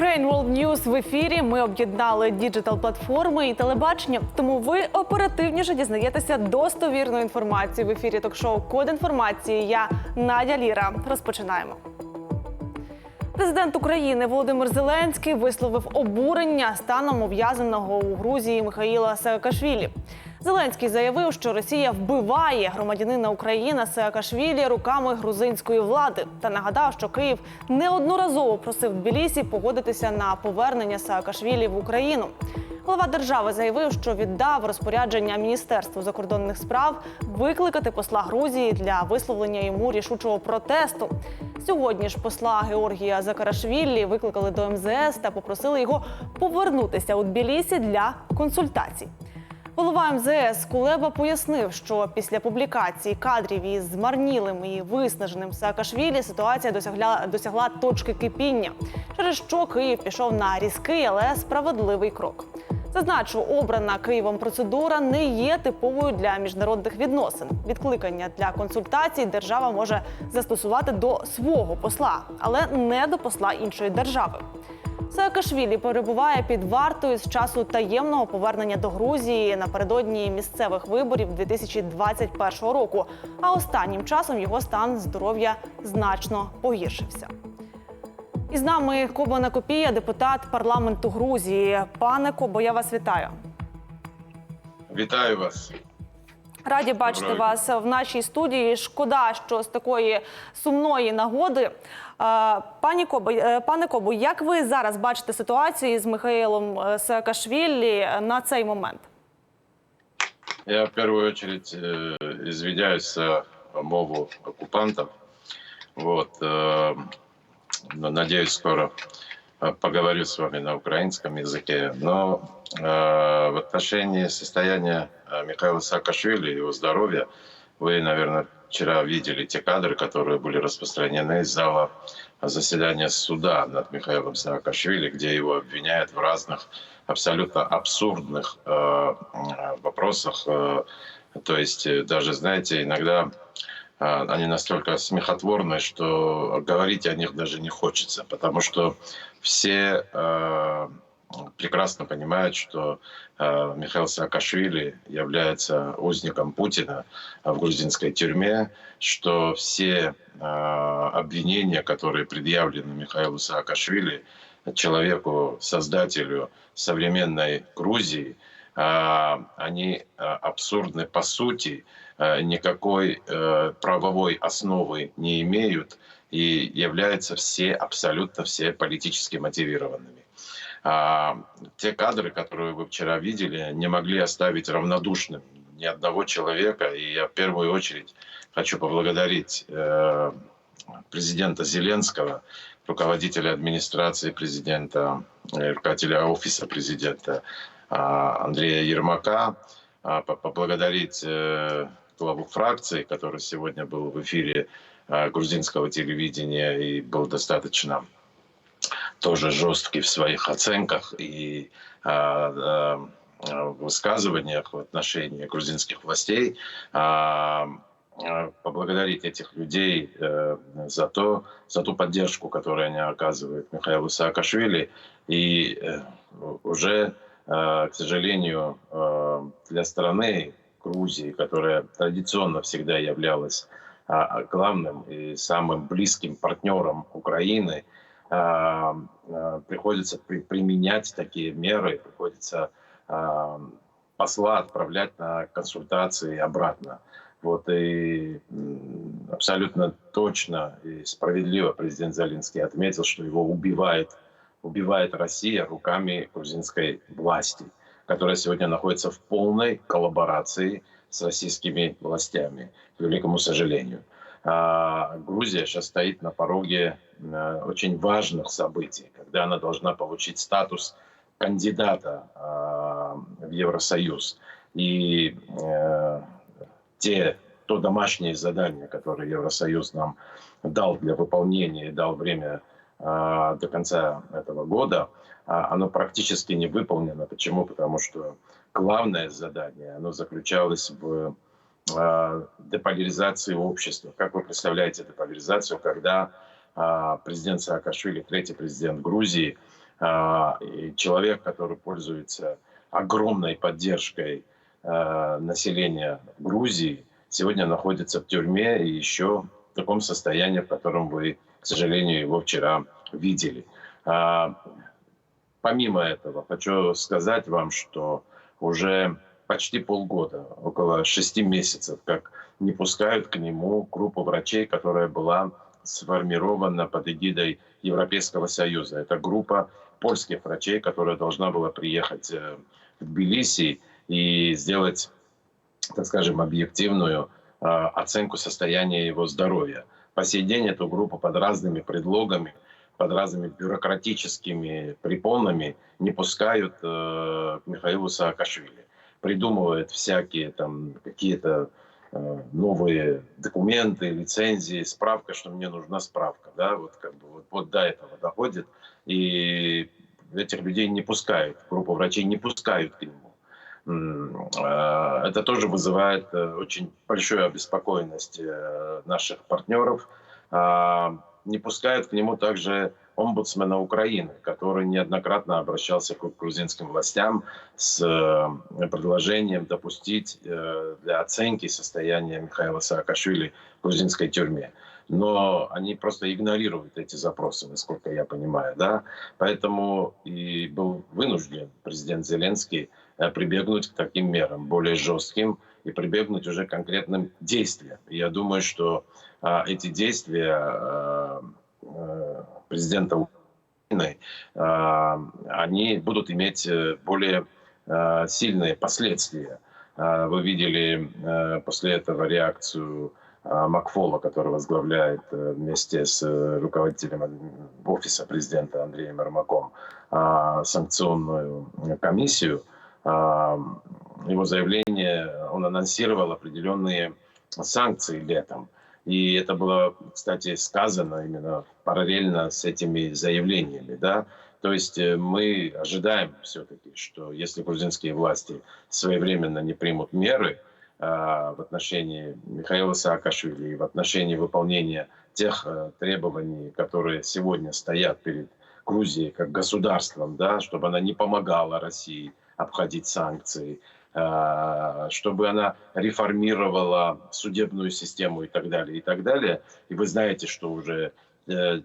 Ukraine World News в ефірі. Ми об'єднали діджитал платформи і телебачення. Тому ви оперативніше дізнаєтеся достовірну інформацію в ефірі ток-шоу Код інформації. Я Надя Ліра. Розпочинаємо. Президент України Володимир Зеленський висловив обурення станом ув'язаного у Грузії Михаїла Саакашвілі. Зеленський заявив, що Росія вбиває громадянина України Саакашвілі руками грузинської влади та нагадав, що Київ неодноразово просив Тбілісі погодитися на повернення Саакашвілі в Україну. Глава держави заявив, що віддав розпорядження Міністерству закордонних справ викликати посла Грузії для висловлення йому рішучого протесту. Сьогодні ж посла Георгія Закарашвілі викликали до МЗС та попросили його повернутися у Тбілісі для консультацій. Голова МЗС Кулеба пояснив, що після публікації кадрів із змарнілим і виснаженим Саакашвілі ситуація досягла досягла точки кипіння, через що Київ пішов на різкий, але справедливий крок. Зазначу, обрана Києвом процедура не є типовою для міжнародних відносин. Відкликання для консультацій держава може застосувати до свого посла, але не до посла іншої держави. Саакашвілі перебуває під вартою з часу таємного повернення до Грузії напередодні місцевих виборів 2021 року. А останнім часом його стан здоров'я значно погіршився. І з нами Коба Накопія, депутат парламенту Грузії. Пане Кобо, я вас вітаю. Вітаю вас. Раді бачити вас в нашій студії. Шкода, що з такої сумної нагоди. Е, Пані Кобо, е, пане Кобо, як ви зараз бачите ситуацію з Михаїлом е, Саакашвілі на цей момент? Я в первую очередь извиняюсь за мову оккупантов. Вот, надеюсь, скоро э, поговорю с вами на украинском языке. Но э, в отношении состояния э, Михаила Саакашвили, его здоровья, вы, наверное, вчера видели те кадры, которые были распространены из зала заседания суда над Михаилом Саакашвили, где его обвиняют в разных абсолютно абсурдных э, вопросах. Э, то есть даже, знаете, иногда они настолько смехотворны, что говорить о них даже не хочется, потому что все э, прекрасно понимают, что э, Михаил Саакашвили является узником Путина в грузинской тюрьме, что все обвинения, которые предъявлены Михаилу Саакашвили, человеку, создателю современной Грузии, а, они а, абсурдны по сути, а, никакой э, правовой основы не имеют и являются все, абсолютно все политически мотивированными. А, Те кадры, которые вы вчера видели, не могли оставить равнодушным ни одного человека. И я в первую очередь хочу поблагодарить э, президента Зеленского, руководителя администрации президента, э, руководителя офиса президента а, Андрея Ермака, а, по- поблагодарить э, главу фракции, который сегодня был в эфире э, грузинского телевидения и был достаточно тоже жесткий в своих оценках и а, а, высказываниях в отношении грузинских властей. А, а, поблагодарить этих людей э, за то, за ту поддержку, которую они оказывают Михаилу Саакашвили. И э, уже, к сожалению, э, для страны Грузии, которая традиционно всегда являлась а, главным и самым близким партнером Украины, а, а, приходится при- применять такие меры, приходится а, посла отправлять на консультации обратно. Вот и абсолютно точно и справедливо президент Зеленский отметил, что его убивает, убивает Россия руками грузинской власти, которая сегодня находится в полной коллаборации с российскими властями, к великому сожалению. А, Грузия сейчас стоит на пороге э, очень важных событий, когда она должна получить статус кандидата а, в Евросоюз. И э, те, то домашнее задание, которое Евросоюз нам дал для выполнения дал время до конца этого года, а, оно практически не выполнено. Почему? Потому что главное задание, оно заключалось в а, деполяризации общества. Как вы представляете деполяризацию, когда а, президент Саакашвили, третий президент Грузии, а, человек, который пользуется огромной поддержкой а, населения Грузии, сегодня находится в тюрьме и еще в таком состоянии, в котором вы, к сожалению, его вчера видели. А, Помимо этого, хочу сказать вам, что уже почти полгода, около шести месяцев, как не пускают к нему группу врачей, которая была сформирована под эгидой Европейского Союза. Это группа польских врачей, которая должна была приехать э, в Тбилиси и сделать, так скажем, объективную э, оценку состояния его здоровья. По сей день эту группу под разными предлогами, под разными бюрократическими препонами не пускают э, к Михаилу Саакашвили. Придумывают всякие там какие-то э, новые документы, лицензии, справка, что мне нужна справка, да, вот как бы вот, вот до этого доходит, и этих людей не пускают, группу врачей не пускают к нему. Э, Это тоже вызывает э, очень большую обеспокоенность э, наших партнеров. А, Не пускают к нему также омбудсмена Украины, который неоднократно обращался к грузинским властям с э, предложением допустить для оценки состояния Михаила Саакашвили в грузинской тюрьме. Но они просто игнорируют эти запросы, насколько я понимаю. Да? Поэтому и был вынужден президент Зеленский прибегнуть к таким мерам, более жестким, и прибегнуть уже к конкретным действиям. Я думаю, что а, эти действия а, э, президента Украины, а, они будут иметь э, более а, сильные последствия. А, Вы видели э, после этого реакцию а, Макфола, который возглавляет э, вместе с э, руководителем офиса президента Андреем Ермаком а, санкционную комиссию. Его заявление, он анонсировал определенные санкции летом. И это было, кстати, сказано именно параллельно с этими заявлениями. Да? То есть э, мы ожидаем все-таки, что если грузинские власти своевременно не примут меры э, в отношении Михаила Саакашвили и в отношении выполнения тех э, требований, которые сегодня стоят перед Грузией как государством, да, чтобы она не помогала России обходить санкции, э, чтобы она реформировала судебную систему и так далее, и так далее. И вы знаете, что уже э,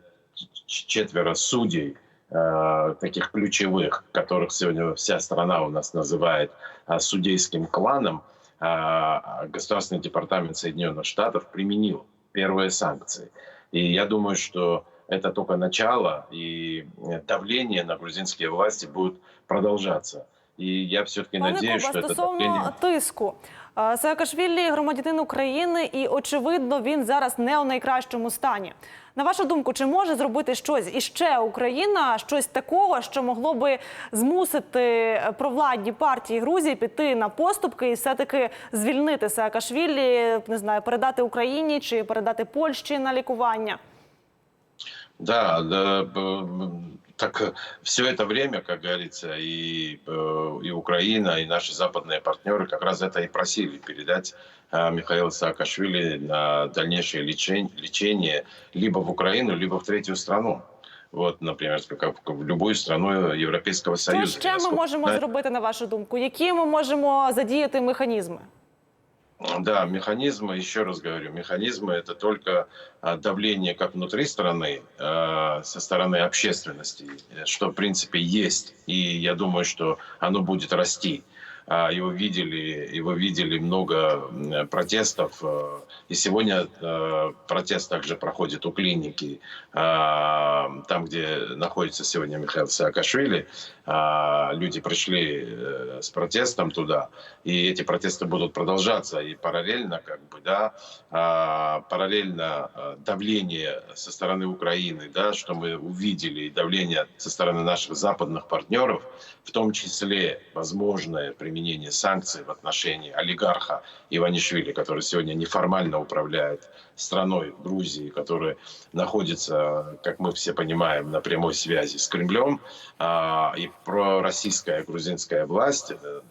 четверо судей, э, таких ключевых, которых сегодня вся страна у нас называет э, судейским кланом, Государственный департамент Соединенных Штатов применил первые санкции. И я думаю, что это только начало, и э, давление на грузинские власти будет продолжаться. И я все-таки Пане надеюсь, что это стосовно тиску. Саакашвілі громадянин України, і очевидно, він зараз не у найкращому стані. На вашу думку, чи може зробити щось іще Україна, щось такого, що могло би змусити провладні партії Грузії піти на поступки і все-таки звільнити Саакашвілі, не знаю, передати Україні чи передати Польщі на лікування? Да, да, так все это время, как говорится, и, э, и Украина, и наши западные партнеры как раз это и просили передать э, Михаила Саакашвили на дальнейшее лечение, лечение либо в Украину, либо в третью страну. Вот, например, как в любую страну Европейского Що Союза. ще ми Насколько можемо знаю- зробити, на вашу думку? Які ми можемо задіяти механізми? Да, механизмы, еще раз говорю, механизмы это только а, давление как внутри страны, а, со стороны общественности, э, что в принципе есть. И я думаю, что оно будет расти. А, вы видели, вы видели много протестов. э, И сегодня э, протест также проходит у клиники, а, там, где находится сегодня Михаил Саакашвили. А, Люди пришли э, с протестом туда, и эти протесты будут продолжаться. И параллельно, как бы, да, а, параллельно а, давление со стороны Украины, да, что мы увидели, и давление со стороны наших западных партнеров, в том числе возможное применение санкций в отношении олигарха Иванишвили, который сегодня неформально управляет страной Грузии, который находится, как мы все понимаем, на прямой связи с Кремлем, а, и пророссийская грузинская власть э,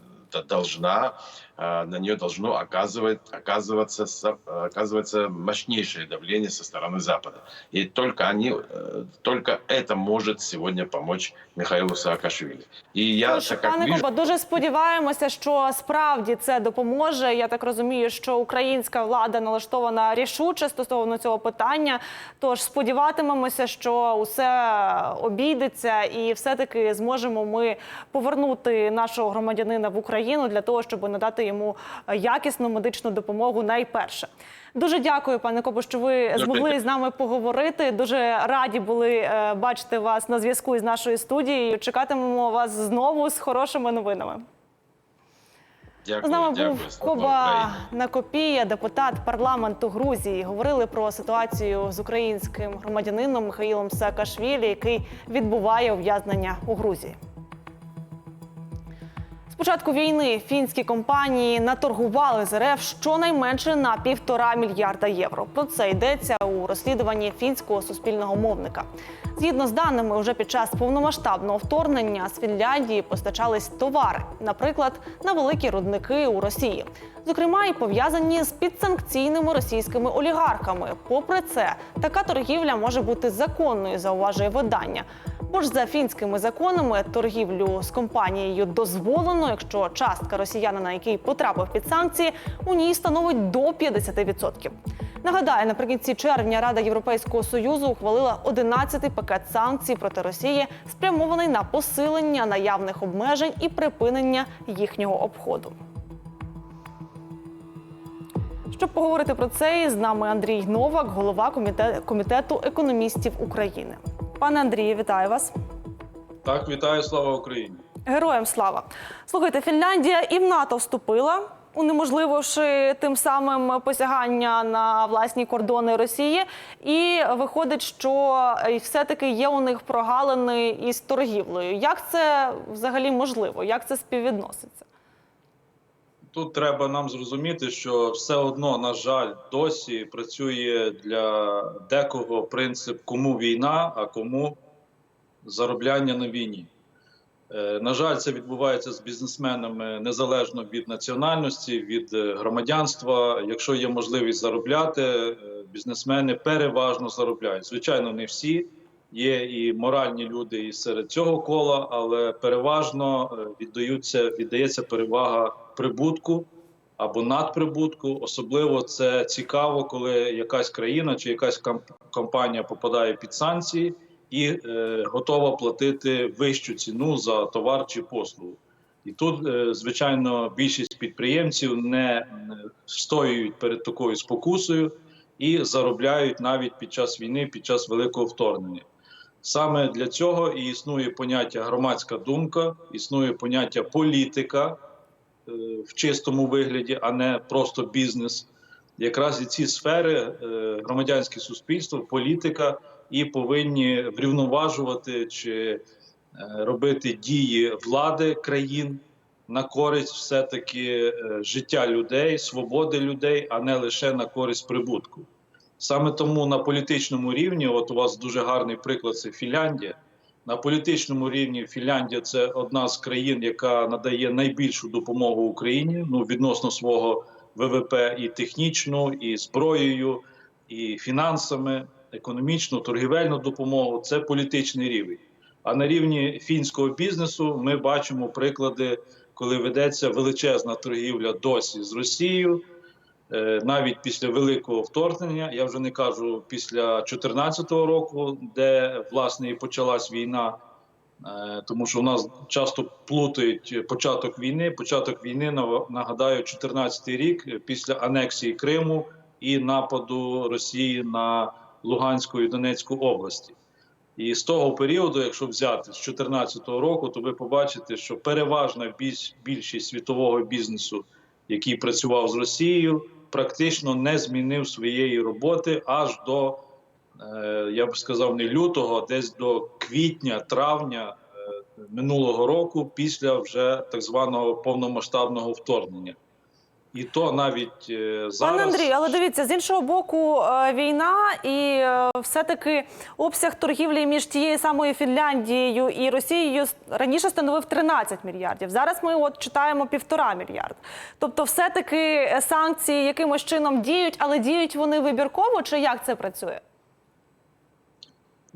должна на нее должно оказывать, оказываться, со- оказываться мощнейшее давление со стороны Запада. И только они, э, только это может сегодня помочь Михаилу Саакашвили. И я, Тож, так как пане вижу, Коба, дуже сподіваємося, що справді це допоможе. Я так розумію, що українська влада налаштована рішуче стосовно цього питання. Тож сподіватимемося, що усе обійдеться, і все-таки зможемо ми повернути нашого громадянина в Україну для того, щоб надати йому якісну медичну допомогу найперше. Дуже дякую, пане Кобо, що ви змогли з нами поговорити. Дуже раді були е, бачити вас на зв'язку із нашою студією. Чекатимемо вас знову з хорошими новинами. дякую, З нами дякую, був Коба. Накопія, депутат парламенту Грузії. Говорили про ситуацію з українським громадянином Михаїлом Саакашвілі, який відбуває ув'язнення у Грузії. З початку війни фінські компанії наторгували з РФ щонайменше на півтора мільярда євро. Про це йдеться у розслідуванні фінського суспільного мовника. Згідно з даними, уже під час повномасштабного вторгнення з Фінляндії постачались товари, наприклад, на великі рудники у Росії, зокрема і пов'язані з підсанкційними російськими олігархами. Попри це, така торгівля може бути законною, зауважує видання. Бо ж за фінськими законами торгівлю з компанією дозволено, якщо частка росіянина, який потрапив під санкції, у ній становить до 50%. Нагадаю, наприкінці червня Рада Європейського союзу ухвалила 11-й пакет санкцій проти Росії, спрямований на посилення наявних обмежень і припинення їхнього обходу. Щоб поговорити про це, з нами Андрій Новак, голова комітету економістів України. Пане Андрію, вітаю вас. Так, вітаю, слава Україні. Героям слава. Слухайте, Фінляндія і в НАТО вступила, унеможлививши тим самим посягання на власні кордони Росії. І виходить, що е, все-таки є у них прогалини із торгівлею. Як це взагалі можливо? Як це співвідноситься? Тут треба нам зрозуміти, що все одно, на жаль, досі працює для декого принцип кому війна, а кому заробляння на війні. Е, На жаль, це відбувається з бізнесменами незалежно від національності, від е, громадянства. Якщо є можливість заробляти, е, бізнесмени переважно заробляють. Звичайно, не всі. Є і моральні люди і серед цього кола, але переважно е, віддаються, віддається перевага прибутку або надприбутку. Особливо це цікаво, коли якась країна чи якась компанія попадає під санкції і е, готова платити вищу ціну за товар чи послугу. І тут, е, звичайно, більшість підприємців не е, стоюють перед такою спокусою і заробляють навіть під час війни, під час великого вторгнення. Саме для цього і існує поняття громадська думка, існує поняття політика е, в чистому вигляді, а не просто бізнес. Якраз і ці сфери е, громадянське суспільство, політика і повинні врівноважувати чи е, робити дії влади країн на користь все-таки е, життя людей, свободи людей, а не лише на користь прибутку. Саме тому на політичному рівні, от у вас дуже гарний приклад, це Фінляндія. На політичному рівні Фінляндія це одна з країн, яка надає найбільшу допомогу Україні ну, відносно свого ВВП і технічну, і зброєю, і фінансами, економічну, торгівельну допомогу. Це політичний рівень. А на рівні фінського бізнесу ми бачимо приклади, коли ведеться величезна торгівля досі з Росією. Е, навіть після великого вторгнення, я вже не кажу після 2014 року, де власне і почалась війна, Е, тому що у нас часто плутають початок війни. Початок війни нагадаю, 2014 рік е, після анексії Криму і нападу Росії на Луганську і Донецьку області. І з того періоду, якщо взяти з 2014 року, то ви побачите, що переважна більшість світового бізнесу, який працював з Росією, практично не змінив своєї роботи аж до, е, я б сказав, не лютого, десь до квітня, травня е, минулого року, після вже так званого повномасштабного вторгнення. І то навіть е, зараз Пане Андрій, але дивіться, з іншого боку, е, війна і е, все-таки обсяг торгівлі між тією самою Фінляндією і Росією раніше становив 13 мільярдів. Зараз ми от читаємо півтора мільярд. Тобто, все-таки е, санкції якимось чином діють, але діють вони вибірково, чи як це працює?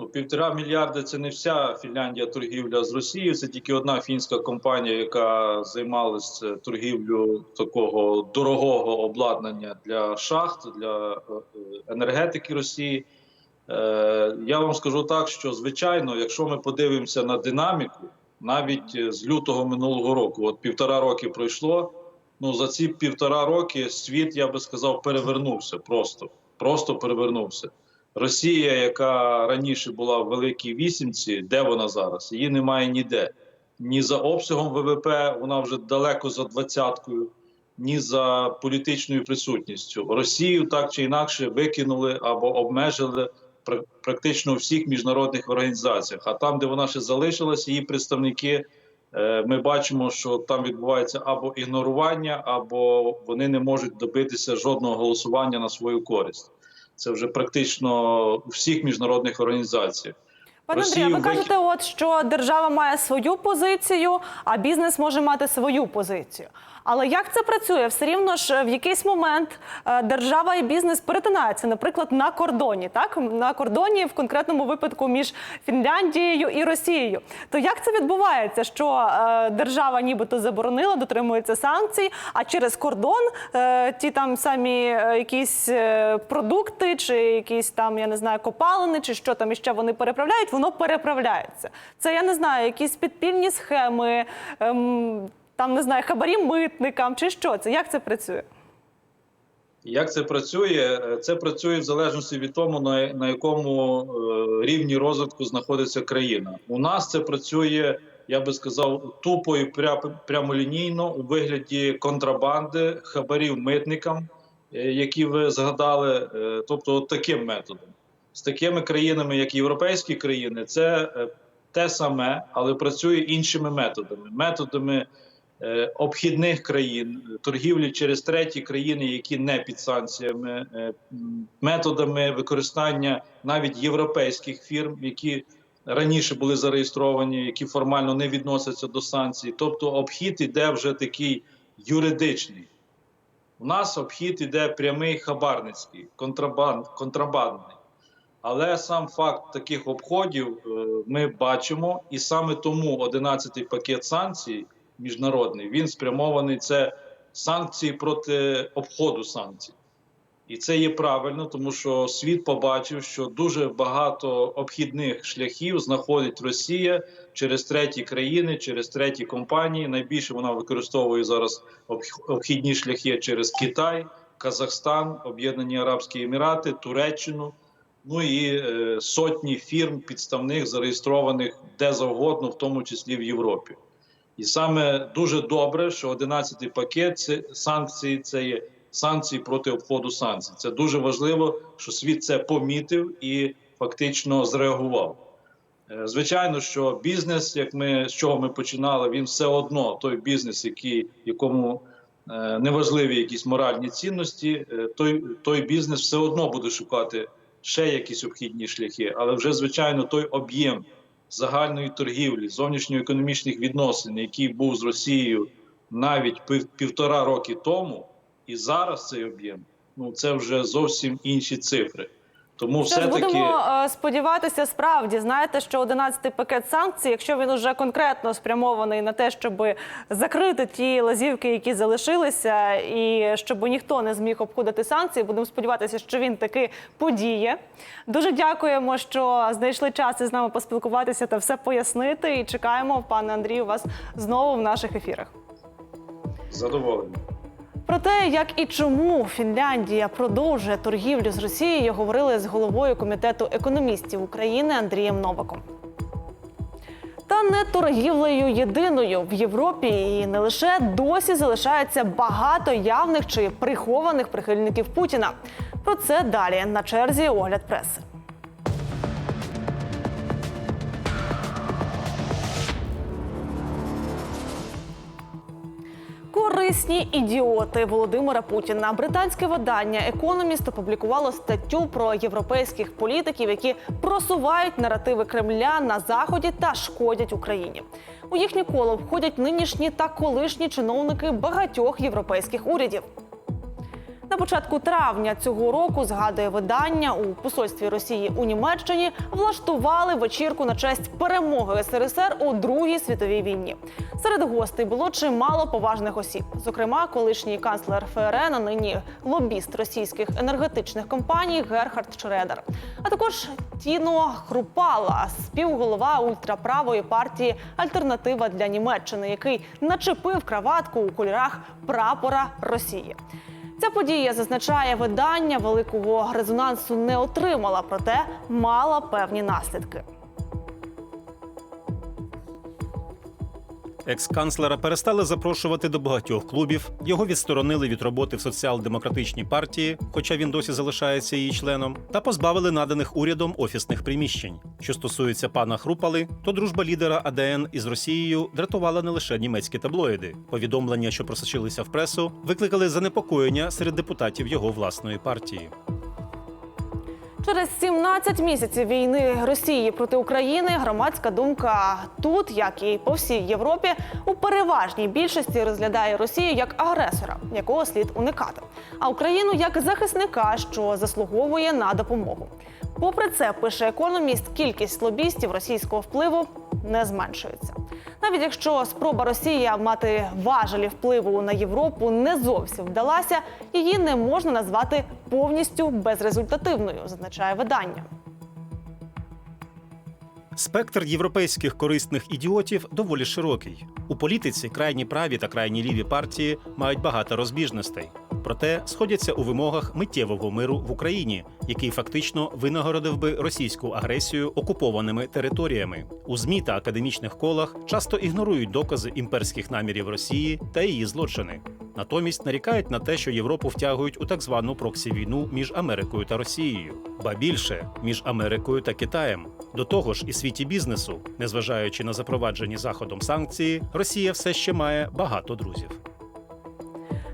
Ну, півтора мільярда це не вся Фінляндія торгівля з Росією. Це тільки одна фінська компанія, яка займалася торгівлею такого дорогого обладнання для шахт, для е, енергетики Росії. Е, Я вам скажу так, що звичайно, якщо ми подивимося на динаміку, навіть е, з лютого минулого року, от півтора роки пройшло. Ну за ці півтора роки світ, я би сказав, перевернувся просто, просто перевернувся. Росія, яка раніше була в великій вісімці, де вона зараз? Її немає ніде. Ні за обсягом ВВП, вона вже далеко за двадцяткою, ні за політичною присутністю. Росію так чи інакше викинули або обмежили пр- практично у всіх міжнародних організаціях. А там, де вона ще залишилась, її представники, е, ми бачимо, що там відбувається або ігнорування, або вони не можуть добитися жодного голосування на свою користь. Це вже практично у всіх міжнародних організаціях. Пане Андрію, ви кажете, от що держава має свою позицію, а бізнес може мати свою позицію. Але як це працює? Все рівно ж в якийсь момент е, держава і бізнес перетинаються, наприклад, на кордоні, так на кордоні в конкретному випадку між Фінляндією і Росією. То як це відбувається? Що е, держава нібито заборонила, дотримується санкцій, а через кордон е, ті там самі е, якісь е, продукти, чи якісь там я не знаю копалини, чи що там іще вони переправляють, воно переправляється. Це я не знаю, якісь підпільні схеми, ем, там не знаю, хабарі митникам, чи що це? Як це працює? Як це працює? Це працює в залежності від того, на, на якому е, рівні розвитку знаходиться країна. У нас це працює, я би сказав, тупо і пря- прямолінійно у вигляді контрабанди, хабарів митникам, е, які ви згадали, е, тобто от таким методом. З такими країнами, як європейські країни, це те саме, але працює іншими методами. Методами обхідних країн, торгівлі через треті країни, які не під санкціями, е, методами використання навіть європейських фірм, які раніше були зареєстровані, які формально не відносяться до санкцій. Тобто обхід іде вже такий юридичний. У нас обхід іде прямий хабарницький, контрабанд, контрабандний. Але сам факт таких обходів е, ми бачимо, і саме тому 11-й пакет санкцій міжнародний він спрямований це санкції проти обходу санкцій. І це є правильно, тому що світ побачив, що дуже багато обхідних шляхів знаходить Росія через треті країни, через треті компанії. Найбільше вона використовує зараз обх- обхідні шляхи через Китай, Казахстан, Об'єднані Арабські Емірати, Туреччину. Ну і е, сотні фірм підставних зареєстрованих де завгодно, в тому числі в Європі. І саме дуже добре, що 11-й пакет це санкції це є санкції проти обходу санкцій. Це дуже важливо, що світ це помітив і фактично зреагував. Е, Звичайно, що бізнес, як ми з чого ми починали, він все одно той бізнес, який якому е, неважливі якісь моральні цінності, е, той, той бізнес все одно буде шукати ще якісь обхідні шляхи, але вже звичайно той об'єм загальної торгівлі, зовнішньоекономічних відносин, який був з Росією навіть пів, півтора роки тому, і зараз цей об'єм, ну це вже зовсім інші цифри. Тому ж, все таки будемо е, сподіватися, справді знаєте, що 11-й пакет санкцій, якщо він уже конкретно спрямований на те, щоб закрити ті лазівки, які залишилися, і щоб ніхто не зміг обходити санкції, будемо сподіватися, що він таки подіє. Дуже дякуємо, що знайшли час із нами поспілкуватися та все пояснити. І чекаємо, пане Андрію, вас знову в наших ефірах. задоволені. Про те, як і чому Фінляндія продовжує торгівлю з Росією, говорили з головою комітету економістів України Андрієм Новаком. Та не торгівлею єдиною в Європі і не лише досі залишається багато явних чи прихованих прихильників Путіна. Про це далі на черзі огляд преси. Корисні ідіоти Володимира Путіна. Британське видання Економіст опублікувало статтю про європейських політиків, які просувають наративи Кремля на заході та шкодять Україні. У їхнє коло входять нинішні та колишні чиновники багатьох європейських урядів. На початку травня цього року згадує видання у посольстві Росії у Німеччині влаштували вечірку на честь перемоги СРСР у Другій світовій війні. Серед гостей було чимало поважних осіб, зокрема, колишній канцлер ФРН, а нині лобіст російських енергетичних компаній Герхард Шредер, а також Тіно Хрупала, співголова ультраправої партії Альтернатива для Німеччини, який начепив краватку у кольорах прапора Росії. Ця подія зазначає видання великого резонансу не отримала, проте мала певні наслідки. Екс-канцлера перестали запрошувати до багатьох клубів. Його відсторонили від роботи в соціал-демократичній партії, хоча він досі залишається її членом, та позбавили наданих урядом офісних приміщень. Що стосується пана Хрупали, то дружба лідера АДН із Росією дратувала не лише німецькі таблоїди. Повідомлення, що просочилися в пресу, викликали занепокоєння серед депутатів його власної партії. Через 17 місяців війни Росії проти України громадська думка тут, як і по всій Європі, у переважній більшості розглядає Росію як агресора, якого слід уникати, а Україну як захисника, що заслуговує на допомогу. Попри це, пише економіст, кількість лобістів російського впливу не зменшується. Навіть якщо спроба Росії мати важелі впливу на Європу не зовсім вдалася, її не можна назвати повністю безрезультативною, зазначає видання. Спектр європейських корисних ідіотів доволі широкий. У політиці крайні праві та крайні ліві партії мають багато розбіжностей. Проте сходяться у вимогах миттєвого миру в Україні, який фактично винагородив би російську агресію окупованими територіями. У змі та академічних колах часто ігнорують докази імперських намірів Росії та її злочини. Натомість нарікають на те, що Європу втягують у так звану проксі-війну між Америкою та Росією, ба більше між Америкою та Китаєм. До того ж, і світі бізнесу, незважаючи на запроваджені заходом санкції, Росія все ще має багато друзів.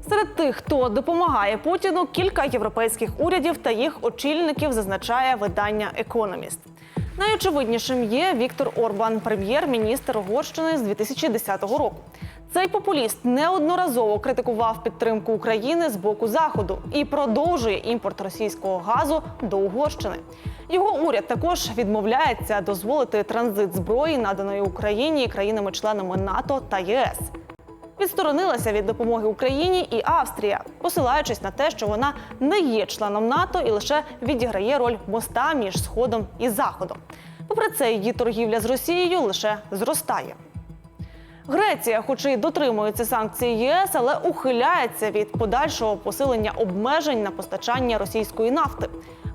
Серед тих, хто допомагає Путіну, кілька європейських урядів та їх очільників зазначає видання Економіст. Найочевиднішим є Віктор Орбан, прем'єр-міністр Угорщини з 2010 року. Цей популіст неодноразово критикував підтримку України з боку заходу і продовжує імпорт російського газу до Угорщини. Його уряд також відмовляється дозволити транзит зброї, наданої Україні країнами-членами НАТО та ЄС. Відсторонилася від допомоги Україні і Австрія, посилаючись на те, що вона не є членом НАТО і лише відіграє роль моста між Сходом і Заходом. Попри це, її торгівля з Росією лише зростає. Греція, хоч і дотримується санкцій ЄС, але ухиляється від подальшого посилення обмежень на постачання російської нафти.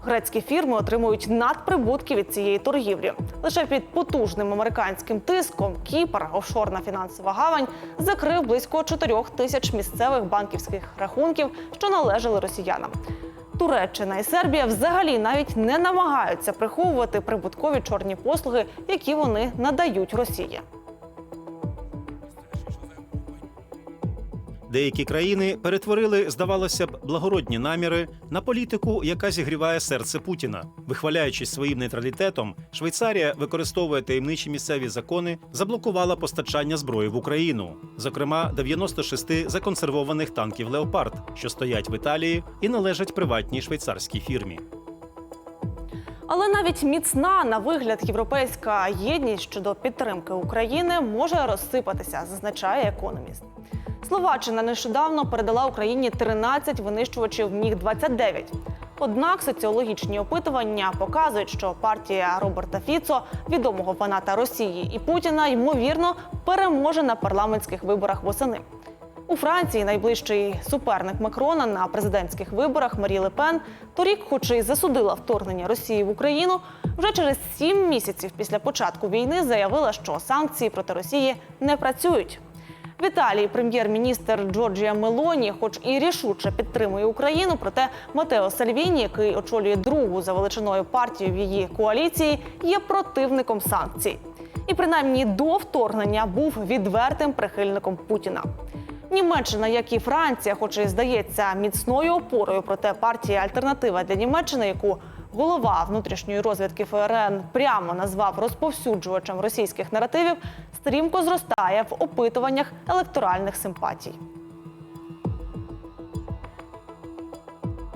Грецькі фірми отримують надприбутки від цієї торгівлі. Лише під потужним американським тиском Кіпр, офшорна фінансова гавань, закрив близько 4 тисяч місцевих банківських рахунків, що належали росіянам. Туреччина і Сербія взагалі навіть не намагаються приховувати прибуткові чорні послуги, які вони надають Росії. Деякі країни перетворили, здавалося б, благородні наміри на політику, яка зігріває серце Путіна. Вихваляючись своїм нейтралітетом, Швейцарія використовує таємничі місцеві закони, заблокувала постачання зброї в Україну, зокрема 96 законсервованих танків Леопард, що стоять в Італії і належать приватній швейцарській фірмі. Але навіть міцна на вигляд європейська єдність щодо підтримки України може розсипатися, зазначає економіст. Словаччина нещодавно передала Україні 13 винищувачів міг 29 Однак соціологічні опитування показують, що партія Роберта Фіцо, відомого фаната Росії і Путіна, ймовірно переможе на парламентських виборах восени. У Франції найближчий суперник Макрона на президентських виборах Марі Ле Пен торік, хоч і засудила вторгнення Росії в Україну, вже через сім місяців після початку війни заявила, що санкції проти Росії не працюють. В Італії прем'єр-міністр Джорджія Мелоні, хоч і рішуче підтримує Україну, проте Матео Сальвіні, який очолює другу за величиною партію в її коаліції, є противником санкцій. І принаймні до вторгнення був відвертим прихильником Путіна. Німеччина, як і Франція, хоч і здається міцною опорою, проте партія Альтернатива для Німеччини, яку голова внутрішньої розвідки ФРН прямо назвав розповсюджувачем російських наративів, стрімко зростає в опитуваннях електоральних симпатій.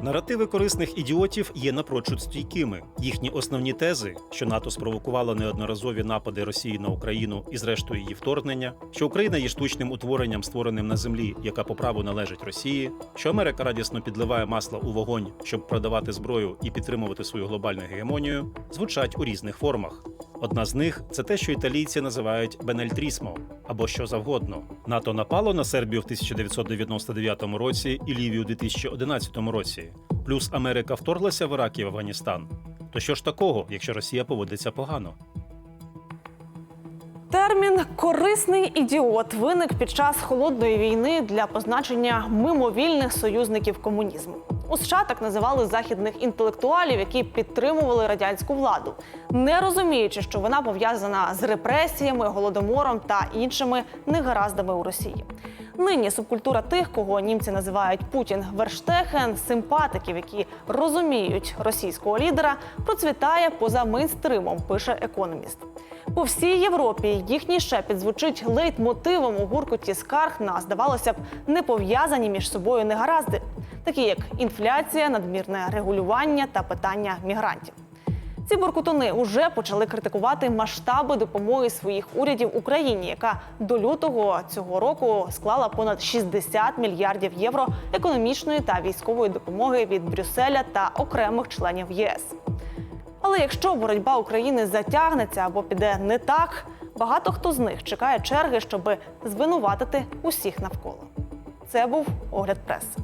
Наративи корисних ідіотів є напрочуд стійкими. Їхні основні тези, що НАТО спровокувало неодноразові напади Росії на Україну і, зрештою, її вторгнення, що Україна є штучним утворенням, створеним на землі, яка по праву належить Росії, що Америка радісно підливає масло у вогонь, щоб продавати зброю і підтримувати свою глобальну гегемонію, звучать у різних формах. Одна з них це те, що італійці називають бенельтрісмо або що завгодно. НАТО напало на Сербію в 1999 році і Лівію у 2011 році. Плюс Америка вторглася в Ірак і в Афганістан. То що ж такого, якщо Росія поводиться погано? Термін корисний ідіот виник під час холодної війни для позначення мимовільних союзників комунізму. У США так називали західних інтелектуалів, які підтримували радянську владу, не розуміючи, що вона пов'язана з репресіями, голодомором та іншими негараздами у Росії. Нині субкультура тих, кого німці називають Путін Верштехен, симпатиків, які розуміють російського лідера, процвітає поза мейнстримом, пише економіст. По всій Європі їхній шепіт звучить лейтмотивом у гуркоті скарг на, здавалося б, не пов'язані між собою негаразди, такі як інфляція, надмірне регулювання та питання мігрантів. Ці буркутуни вже почали критикувати масштаби допомоги своїх урядів Україні, яка до лютого цього року склала понад 60 мільярдів євро економічної та військової допомоги від Брюсселя та окремих членів ЄС. Але якщо боротьба України затягнеться або піде не так, багато хто з них чекає черги, щоб звинуватити усіх навколо. Це був огляд преси.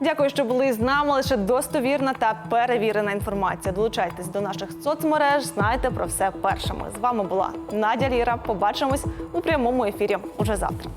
Дякую, що були з нами. Лише достовірна та перевірена інформація. Долучайтесь до наших соцмереж. Знайте про все першими. З вами була Надя Ліра. Побачимось у прямому ефірі уже завтра.